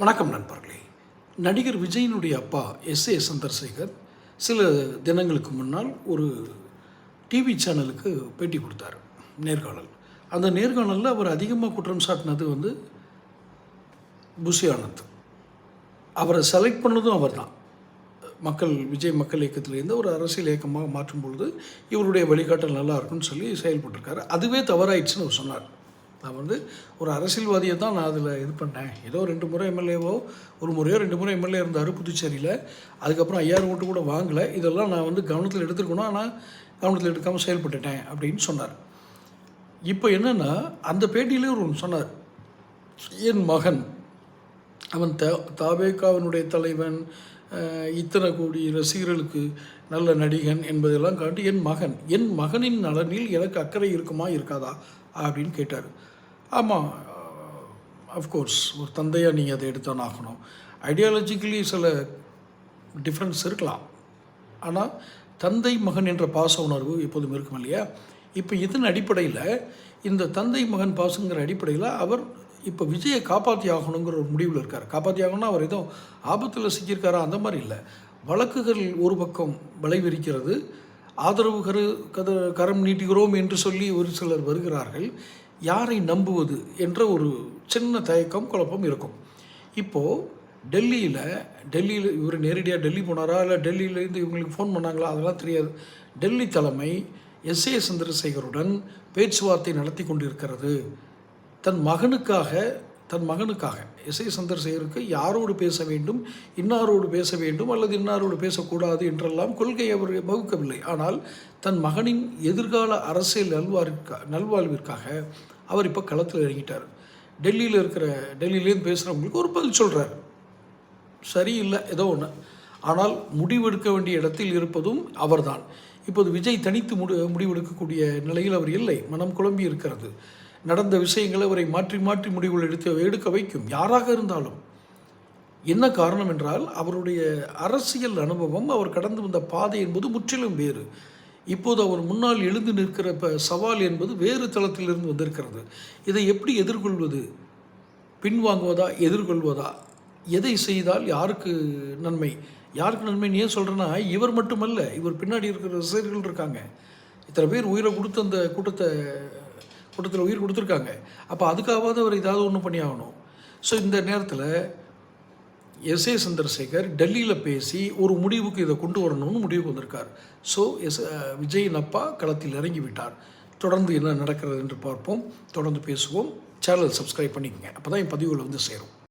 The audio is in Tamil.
வணக்கம் நண்பர்களே. நடிகர் விஜயினுடைய அப்பா எஸ் ஏ சந்திரசேகர் சில தினங்களுக்கு முன்னால் ஒரு டிவி சேனலுக்கு பேட்டி கொடுத்தார் நேர்காணல். அந்த நேர்காணலில் அவர் அதிகமாக குற்றம் சாட்டினது வந்து புஷி ஆனந்த் அவரை செலக்ட் பண்ணதும் அவர் தான் மக்கள் விஜய் மக்கள் இயக்கத்திலேருந்து ஒரு அரசியல் இயக்கமாக மாற்றும் பொழுது இவருடைய வழிகாட்டல் நல்லா இருக்கும்னு சொல்லி செயல்பட்டிருக்காரு. அதுவே தவறாயிடுச்சுன்னு அவர் சொன்னார். நான் வந்து ஒரு அரசியல்வாதியை தான் நான் அதில் இது பண்ணேன் ஏதோ ரெண்டு முறை எம்எல்ஏவோ ஒரு முறையோ ரெண்டு முறை எம்எல்ஏ இருந்தார் புதுச்சேரியில். அதுக்கப்புறம் ஐயாயிரம் ஓட்டு கூட வாங்கலை. இதெல்லாம் நான் வந்து கவனத்தில் எடுத்துருக்கணும் ஆனால் கவனத்தில் எடுக்காமல் செயல்பட்டுட்டேன் அப்படின்னு சொன்னார். இப்போ என்னென்னா அந்த பேட்டியிலே ஒரு ஒன்று சொன்னார். என் மகன் அவன் த தாபேகாவினுடைய தலைவன் இத்தனை கோடி ரசிகர்களுக்கு நல்ல நடிகன் என்பதெல்லாம் காட்டி என் மகன் என் மகனின் நலனில் எனக்கு அக்கறை இருக்குமா இருக்காதா அப்படின்னு கேட்டார். ஆமாம் அஃப்கோர்ஸ் ஒரு தந்தையாக நீங்கள் அதை எடுத்தான் ஆகணும். ஐடியாலஜிக்கலி சில டிஃப்ரென்ஸ் இருக்கலாம். ஆனால் தந்தை மகன் என்ற பாச உணர்வு எப்போதும் இருக்கும் இல்லையா? இப்போ இதன் அடிப்படையில் இந்த தந்தை மகன் பாசங்கிற அடிப்படையில் அவர் இப்போ விஜயை காப்பாற்றி ஆகணுங்கிற ஒரு முடிவில் இருக்கார். காப்பாற்றி ஆகணும்னா அவர் எதுவும் ஆபத்தில் சிக்கியிருக்காரா? அந்த மாதிரி இல்லை. வழக்குகள் ஒரு பக்கம் விளைவிருக்கிறது ஆதரவு கரு கத கரம் நீட்டுகிறோம் என்று சொல்லி ஒரு சிலர் வருகிறார்கள். யாரை நம்புவது என்ற ஒரு சின்ன தயக்கம் குழப்பம் இருக்கும். இப்போது டெல்லியில் டெல்லியில் இவர் நேரடியாக டெல்லி போனாரா? இல்லை டெல்லியிலேருந்து இவங்களுக்கு ஃபோன் பண்ணாங்களா? அதெல்லாம் தெரியாது. டெல்லி தலைமை எஸ் ஏ சந்திரசேகருடன் பேச்சுவார்த்தை நடத்தி கொண்டிருக்கிறது. தன் மகனுக்காக தன் மகனுக்காக எஸ் சந்திரசேகருக்கு யாரோடு பேச வேண்டும் இன்னாரோடு பேச வேண்டும் அல்லது இன்னாரோடு பேசக்கூடாது என்றெல்லாம் கொள்கை அவர் வகுக்கவில்லை. ஆனால் தன் மகனின் எதிர்கால அரசியல் நல்வாழ்விற்கா நல்வாழ்விற்காக அவர் இப்போ களத்தில் இறங்கிட்டார். டெல்லியில் இருக்கிற டெல்லியிலேருந்து பேசுகிறவங்களுக்கு ஒரு பதில் சொல்கிறார் சரியில்லை ஏதோ ஒன்று ஆனால் முடிவெடுக்க வேண்டிய இடத்தில் இருப்பதும் அவர்தான். இப்போது விஜய் தனித்து முடி முடிவெடுக்கக்கூடிய நிலையில் அவர் இல்லை. மனம் குழம்பி இருக்கிறது. நடந்த விஷயங்களை அவரை மாற்றி மாற்றி முடிவுகள் எடுத்து எடுக்க வைக்கும். யாராக இருந்தாலும். என்ன காரணம் என்றால் அவருடைய அரசியல் அனுபவம் அவர் கடந்து வந்த பாதை என்பது முற்றிலும் வேறு. இப்போது அவர் முன்னால் எழுந்து நிற்கிற இப்போ சவால் என்பது வேறு தளத்திலிருந்து வந்திருக்கிறது. இதை எப்படி எதிர்கொள்வது? பின்வாங்குவதா? எதிர்கொள்வதா? எதை செய்தால் யாருக்கு நன்மை? யாருக்கு நன்மைன்னு ஏன் சொல்கிறேன்னா இவர் மட்டுமல்ல. இவர் பின்னாடி இருக்கிற ரசிகர்கள் இருக்காங்க. இத்தனை பேர் உயிரை கொடுத்து அந்த கூட்டத்தை கூட்டத்தில் உயிர் கொடுத்துருக்காங்க. அப்போ அதுக்காவது அவர் ஏதாவது ஒன்று பண்ணி ஆகணும் ஸோ இந்த நேரத்தில் எஸ் ஏ சந்திரசேகர் டெல்லியில் பேசி ஒரு முடிவுக்கு இதை கொண்டு வரணும்னு முடிவுக்கு வந்திருக்கார். ஸோ எஸ் விஜயின் அப்பா களத்தில் இறங்கி விட்டார் தொடர்ந்து என்ன நடக்கிறது என்று பார்ப்போம். தொடர்ந்து பேசுவோம். சேனல் சப்ஸ்கிரைப் பண்ணிக்கோங்க. அப்போ தான் என் பதிவுகள் வந்து சேரும்.